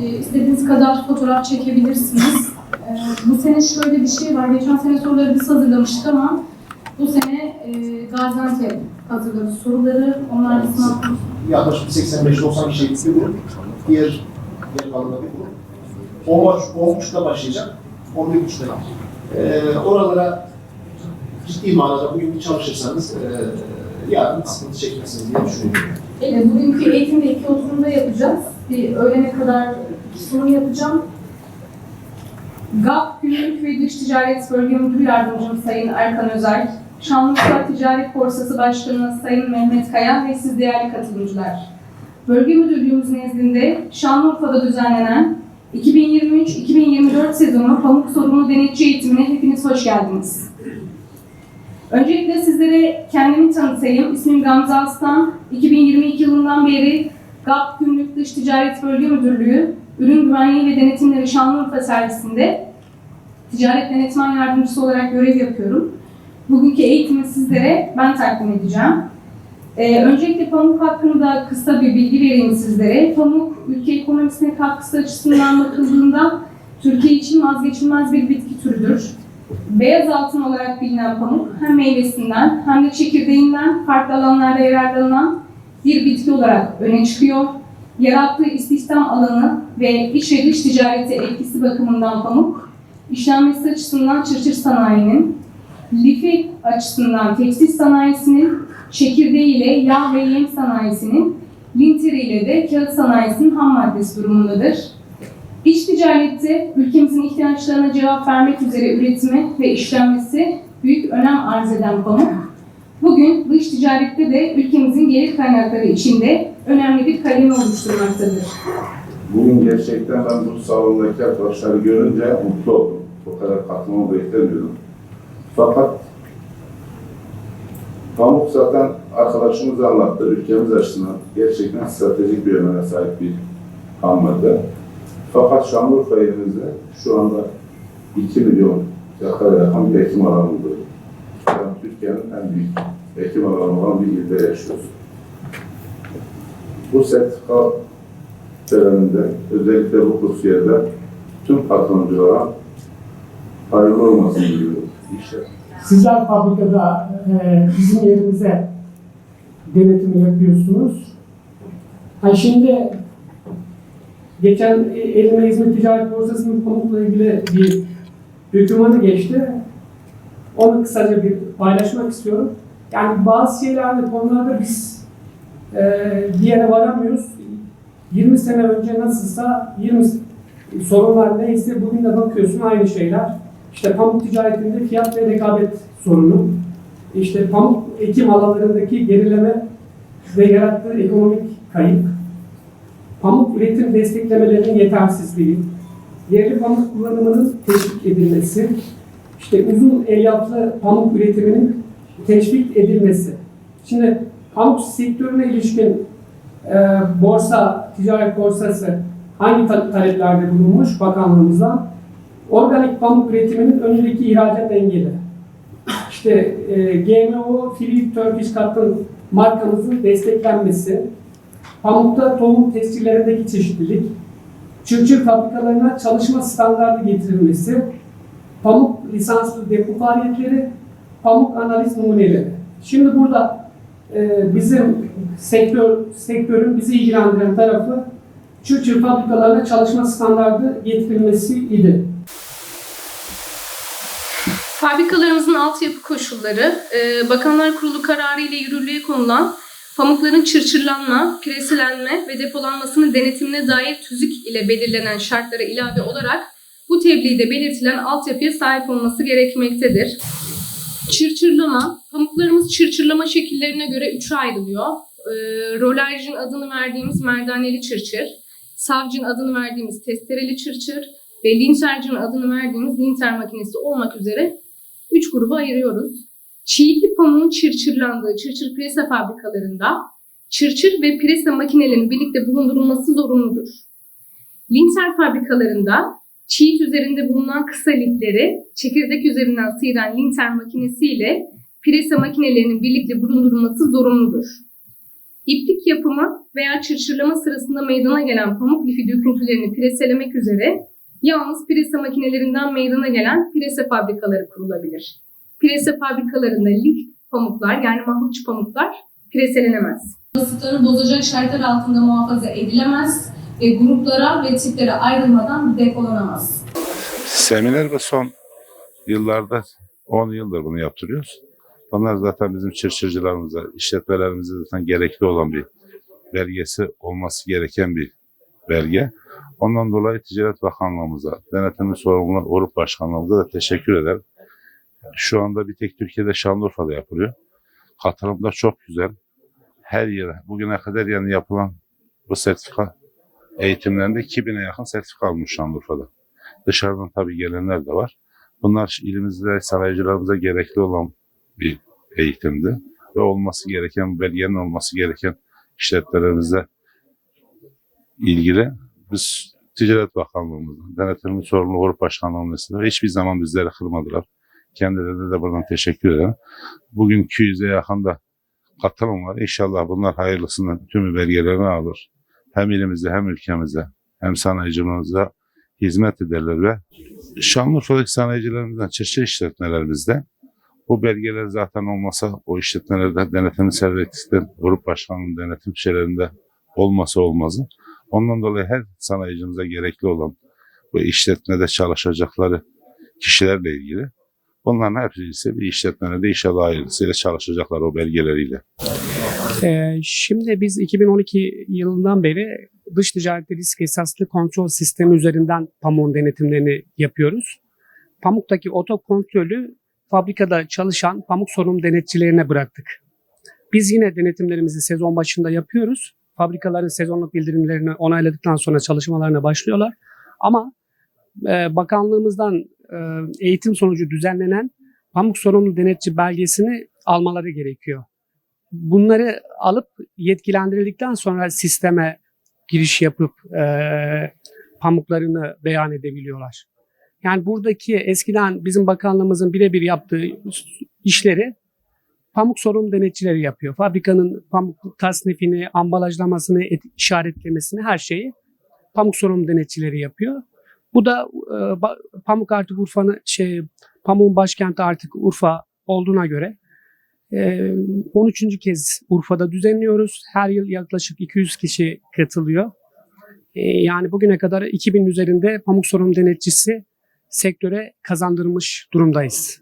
Ee, istediğiniz kadar fotoğraf çekebilirsiniz. Ee, bu sene şöyle bir şey var. Geçen sene soruları biz hazırlamıştık ama bu sene e, Gaziantep hazırladı soruları. Onlar da sınav yaklaşık 85-90 kişilik bir grup. Diğer diğer kalanında bir grup. 10 maç 10.30'da başlayacak. 11.30'da. Ee, oralara ciddi manada bugün çalışırsanız e, yarın sıkıntı çekmezsiniz diye düşünüyorum. Evet, bugünkü eğitimde iki oturumda yapacağız. Bir öğlene kadar sunum yapacağım. GAP Günlük ve Dış Ticaret Bölge Müdürü Yardımcım Sayın Erkan Özel, Şanlıurfa Ticaret Borsası Başkanı Sayın Mehmet Kaya ve siz değerli katılımcılar. Bölge Müdürlüğümüz nezdinde Şanlıurfa'da düzenlenen 2023-2024 sezonu pamuk sorumlu denetçi eğitimine hepiniz hoş geldiniz. Öncelikle sizlere kendimi tanıtayım. İsmim Gamze Aslan. 2022 yılından beri GAP Günlük Dış Ticaret Bölge Müdürlüğü, Ürün Güvenliği ve Denetimleri Şanlıurfa Servisinde ticaret denetmen yardımcısı olarak görev yapıyorum. Bugünkü eğitimi sizlere ben takdim edeceğim. Ee, öncelikle pamuk hakkında kısa bir bilgi vereyim sizlere. Pamuk, ülke ekonomisine katkısı açısından bakıldığında Türkiye için vazgeçilmez bir bitki türüdür. Beyaz altın olarak bilinen pamuk hem meyvesinden hem de çekirdeğinden farklı alanlarda yararlanan bir bitki olarak öne çıkıyor. Yarattığı istihdam alanı ve iç ve dış ticareti etkisi bakımından pamuk, işlenmesi açısından çırçır sanayinin, lifi açısından tekstil sanayisinin, çekirdeğiyle yağ ve yem sanayisinin, lintiriyle de kağıt sanayisinin ham maddesi durumundadır. İç ticarette ülkemizin ihtiyaçlarına cevap vermek üzere üretimi ve işlenmesi büyük önem arz eden pamuk. Bugün dış ticarette de ülkemizin gelir kaynakları içinde önemli bir kalemi oluşturmaktadır. Bugün gerçekten ben bu salondaki arkadaşları görünce mutlu oldum. Bu kadar katılımı beklemiyordum. Fakat Pamuk zaten arkadaşımız anlattı, ülkemiz açısından gerçekten stratejik bir öneme sahip bir ham. Fakat Şanlıurfa yerimizde şu anda 2 milyon yakara yakın bir ekim alanı. Yani Türkiye'nin en büyük ekim alanı olan bir ilde yaşıyoruz. Bu sertifika töreninde özellikle bu kursiyerde tüm katılımcılara hayırlı olmasını diliyorum. İşte Sizler fabrikada e, bizim yerimize denetimi yapıyorsunuz. Ha şimdi geçen elime İzmir Ticaret Borsası'nın pamukla ilgili bir dokümanı geçti. Onu kısaca bir paylaşmak istiyorum. Yani bazı şeylerde, konularda biz e, bir yere varamıyoruz. 20 sene önce nasılsa 20 sorunlar neyse bugün de bakıyorsun aynı şeyler. İşte pamuk ticaretinde fiyat ve rekabet sorunu, işte pamuk ekim alanlarındaki gerileme ve yarattığı ekonomik kayıp, pamuk üretim desteklemelerinin yetersizliği, yerli pamuk kullanımının teşvik edilmesi, işte uzun elyaflı pamuk üretiminin teşvik edilmesi. Şimdi pamuk sektörüne ilişkin e, borsa, ticaret borsası hangi ta- taleplerde bulunmuş bakanlığımızdan? Organik pamuk üretiminin önündeki ihracat engeli. İşte e, GMO Free Turkish Cotton markamızın desteklenmesi, pamukta tohum tescillerindeki çeşitlilik, çırçır fabrikalarına çalışma standartı getirilmesi, pamuk lisanslı depo faaliyetleri, pamuk analiz numuneleri. Şimdi burada e, bizim sektör sektörün bizi ilgilendiren tarafı çırçır fabrikalarına çalışma standartı getirilmesi idi. Fabrikalarımızın altyapı koşulları, e, Bakanlar Kurulu kararı ile yürürlüğe konulan pamukların çırçırlanma, preselenme ve depolanmasının denetimine dair tüzük ile belirlenen şartlara ilave olarak bu tebliğde belirtilen altyapıya sahip olması gerekmektedir. Çırçırlama, pamuklarımız çırçırlama şekillerine göre üçe ayrılıyor. E, rolerjin adını verdiğimiz merdaneli çırçır, savcın adını verdiğimiz testereli çırçır ve lintercin adını verdiğimiz linter makinesi olmak üzere üç gruba ayırıyoruz. Çiğitli pamuğun çırçırlandığı çırçır prese fabrikalarında çırçır ve prese makinelerinin birlikte bulundurulması zorunludur. Linter fabrikalarında çiğit üzerinde bulunan kısa lifleri çekirdek üzerinden sıyıran linter makinesi ile Prese makinelerinin birlikte bulundurulması zorunludur. İplik yapımı veya çırçırlama sırasında meydana gelen pamuk lifi döküntülerini preselemek üzere yalnız prese makinelerinden meydana gelen prese fabrikaları kurulabilir. Prese fabrikalarında lif pamuklar yani mahluç pamuklar preselenemez. Basıtları bozacak şartlar altında muhafaza edilemez ve gruplara ve tiplere ayrılmadan depolanamaz. Seminer ve son yıllarda 10 yıldır bunu yaptırıyoruz. Onlar zaten bizim çırçırcılarımıza, işletmelerimize zaten gerekli olan bir belgesi olması gereken bir belge. Ondan dolayı Ticaret Bakanlığımıza, Denetimli Sorumlular Orup Başkanlığımıza da teşekkür ederim. Şu anda bir tek Türkiye'de Şanlıurfa'da yapılıyor. Katılım da çok güzel. Her yere, bugüne kadar yani yapılan bu sertifika eğitimlerinde 2000'e yakın sertifika almış Şanlıurfa'da. Dışarıdan tabii gelenler de var. Bunlar ilimizde sanayicilerimize gerekli olan bir eğitimdi. Ve olması gereken, belgenin olması gereken işletmelerimizle ilgili biz Ticaret Bakanlığımızın, Denetimli Sorumlu Grup Başkanlığımızın hiçbir zaman bizleri kırmadılar. Kendilerine de buradan teşekkür ederim. Bugünkü yüze yakın da katılım var. İnşallah bunlar hayırlısının tümü belgelerini alır. Hem ilimize hem ülkemize hem sanayicimize hizmet ederler ve Şanlıurfa'daki sanayicilerimizden, çeşitli işletmelerimizde bu belgeler zaten olmasa o işletmelerde denetim servisinde, grup başkanının denetim şeylerinde olması olmazı. Ondan dolayı her sanayicimize gerekli olan bu işletmede çalışacakları kişilerle ilgili bunların hepsi ise bir işletmede inşallah hayırlısıyla çalışacaklar o belgeleriyle. Ee, şimdi biz 2012 yılından beri dış ticarette risk esaslı kontrol sistemi üzerinden pamuğun denetimlerini yapıyoruz. Pamuktaki oto kontrolü fabrikada çalışan pamuk sorumlu denetçilerine bıraktık. Biz yine denetimlerimizi sezon başında yapıyoruz. Fabrikaların sezonluk bildirimlerini onayladıktan sonra çalışmalarına başlıyorlar. Ama e, bakanlığımızdan eğitim sonucu düzenlenen pamuk sorumlu denetçi belgesini almaları gerekiyor. Bunları alıp yetkilendirildikten sonra sisteme giriş yapıp e, pamuklarını beyan edebiliyorlar. Yani buradaki eskiden bizim bakanlığımızın birebir yaptığı işleri pamuk sorumlu denetçileri yapıyor. Fabrikanın pamuk tasnifini, ambalajlamasını, et- işaretlemesini her şeyi pamuk sorumlu denetçileri yapıyor. Bu da e, pamuk artık Urfa'nın şey pamuğun başkenti artık Urfa olduğuna göre e, 13. kez Urfa'da düzenliyoruz. Her yıl yaklaşık 200 kişi katılıyor. E, yani bugüne kadar 2000 üzerinde pamuk sorumlu denetçisi sektöre kazandırmış durumdayız.